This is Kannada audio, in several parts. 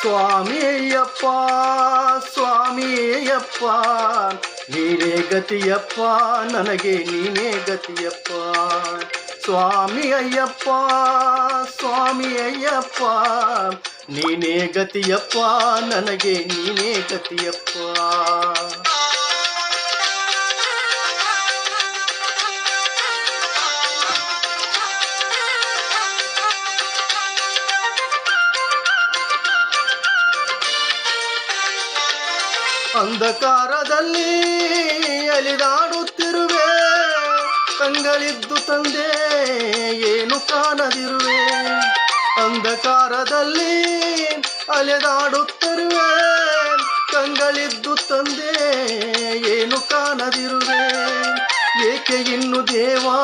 ಸ್ವಾಮಿ ಸ್ವಾಮಿಯಪ್ಪ ಸ್ವಾಮಿ ಅಯ್ಯಪ್ಪ ನೀನೇ ಗತಿಯಪ್ಪ, ನನಗೆ ನೀನೇ ಗತಿಯಪ್ಪ. ಸ್ವಾಮಿ ಅಯ್ಯಪ್ಪ ಸ್ವಾಮಿ ಅಯ್ಯಪ್ಪ ನೀನೇ ಗತಿಯಪ್ಪ, ನನಗೆ ನೀನೇ ಗತಿಯಪ್ಪ. ಅಂಧಕಾರದಲ್ಲಿ ಅಲಿದಾಡುತ್ತಿರುವೆ ಕಂಗಳಿದ್ದು ತಂದೆ ಏನು ಕಾಣದಿರುವೆ. ಅಂಧಕಾರದಲ್ಲಿ ಅಲೆದಾಡುತ್ತಿರುವೆ. ಕಂಗಳಿದ್ದು ತಂದೆ ಏನು ಕಾಣದಿರುವೆ. ಏಕೆ ಇನ್ನು ದೇವ,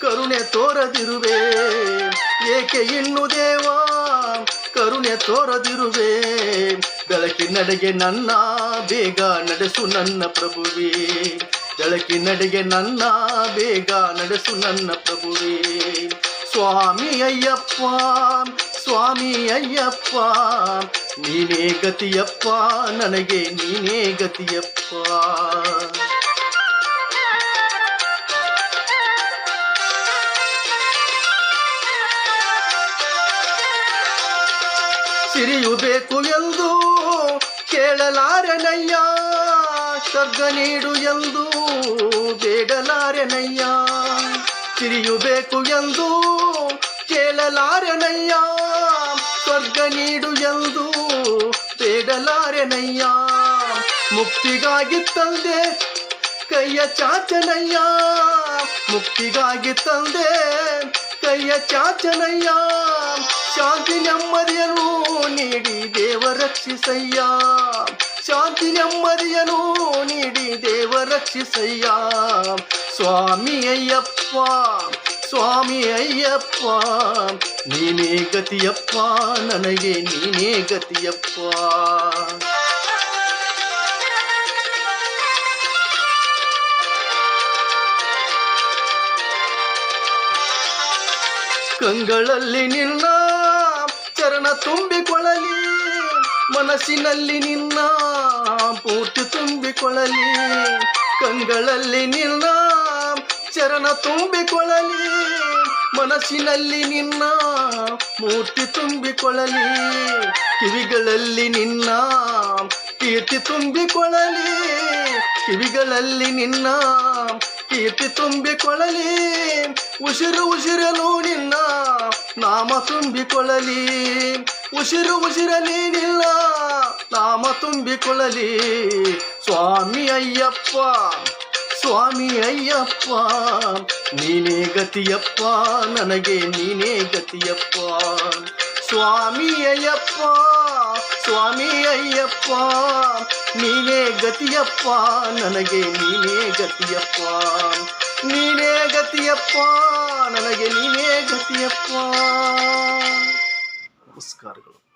ಕರುಣೆ ತೋರದಿರುವೆ. ಏಕೆ ಇನ್ನು ದೇವ, ಕರುಣೆ ತೋರದಿರುವೆ. ಬೆಳಕಿನಡೆಗೆ ನನ್ನ ಬೇಗ ನಡೆಸು ನನ್ನ ಪ್ರಭುವೇ. ಬೆಳಕಿನಡೆಗೆ ನನ್ನ ಬೇಗ ನಡೆಸು ನನ್ನ ಪ್ರಭುವೇ. ಸ್ವಾಮಿ ಅಯ್ಯಪ್ಪ ಸ್ವಾಮಿ ಅಯ್ಯಪ್ಪ, ನೀನೇ ಗತಿಯಪ್ಪ, ನನಗೆ ನೀನೇ ಗತಿಯಪ್ಪ. ಸಿರಿಯು ಬೇಕು ಎಂದು ಕೇಳಲಾರೆನಯ್ಯ. ಸ್ವರ್ಗ ನೀಡು ಎಂದು ಬೇಡಲಾರೆನಯ್ಯ. ಸಿರಿಯು ಬೇಕು ಎಂದು ಕೇಳಲಾರೆನಯ್ಯ. ಸ್ವರ್ಗ ನೀಡು ಎಂದು ಬೇಡಲಾರೆನಯ್ಯ. ಮುಕ್ತಿಗಾಗಿ ತಂದೆ ಕೈಯ ಚಾಚನಯ್ಯ. ಮುಕ್ತಿಗಾಗಿ ತಂದೆ ಕೈಯ ಚಾಚನಯ್ಯ ಶಾಂತಿ ನೆಮ್ಮದಿಯನ್ನು ನೀಡಿ ದೇವ ರಕ್ಷಿಸಯ್ಯ ಶಾಂತಿ ನೆಮ್ಮದಿಯನ್ನು ನೀಡಿ ದೇವ ರಕ್ಷಿಸಯ್ಯ ಸ್ವಾಮಿ ಅಯ್ಯಪ್ಪ ಸ್ವಾಮಿ ಅಯ್ಯಪ್ಪ ನೀನೇ ಗತಿಯಪ್ಪ ನನಗೆ ನೀನೇ ಗತಿಯಪ್ಪ ಕಂಗಳಲ್ಲಿ ನಿನ್ನ ಚರಣ ತುಂಬಿಕೊಳ್ಳಲಿ, ಮನಸ್ಸಿನಲ್ಲಿ ನಿನ್ನ ಪೂರ್ತಿ ತುಂಬಿಕೊಳ್ಳಲಿ ಕಂಗಳಲ್ಲಿ ನಿನ್ನ ಚರಣ ತುಂಬಿಕೊಳ್ಳಲಿ, ಮನಸ್ಸಿನಲ್ಲಿ ನಿನ್ನ ಮೂರ್ತಿ ತುಂಬಿಕೊಳ್ಳಲಿ, ಕಿವಿಗಳಲ್ಲಿ ನಿನ್ನ ಕೀರ್ತಿ ತುಂಬಿಕೊಳ್ಳಲಿ, ಕಿವಿಗಳಲ್ಲಿ ನಿನ್ನ ಕೀರ್ತಿ ತುಂಬಿಕೊಳ್ಳಲಿ. ಉಸಿರು ಉಸಿರಲು ನಿನ್ನ ನಾಮ ತುಂಬಿಕೊಳ್ಳಲಿ. ಉಸಿರು ಉಸಿರಲಿ ನಿಲ್ಲ ನಾಮ ತುಂಬಿಕೊಳ್ಳಲಿ. ಸ್ವಾಮಿ ಅಯ್ಯಪ್ಪ ಸ್ವಾಮಿ ಅಯ್ಯಪ್ಪ, ನೀನೇ ಗತಿಯಪ್ಪ, ನನಗೆ ನೀನೇ ಗತಿಯಪ್ಪ. ಸ್ವಾಮಿ ಅಯ್ಯಪ್ಪ ಸ್ವಾಮಿ ಅಯ್ಯಪ್ಪ ನೀನೇ ಗತಿಯಪ್ಪ ನನಗೆ ನೀನೇ ಗತಿಯಪ್ಪ. ನೀನೇ ಗತಿಯಪ್ಪ ನನಗೆ ನೀನೇ ಗತಿಯಪ್ಪ. ನಮಸ್ಕಾರಗಳು.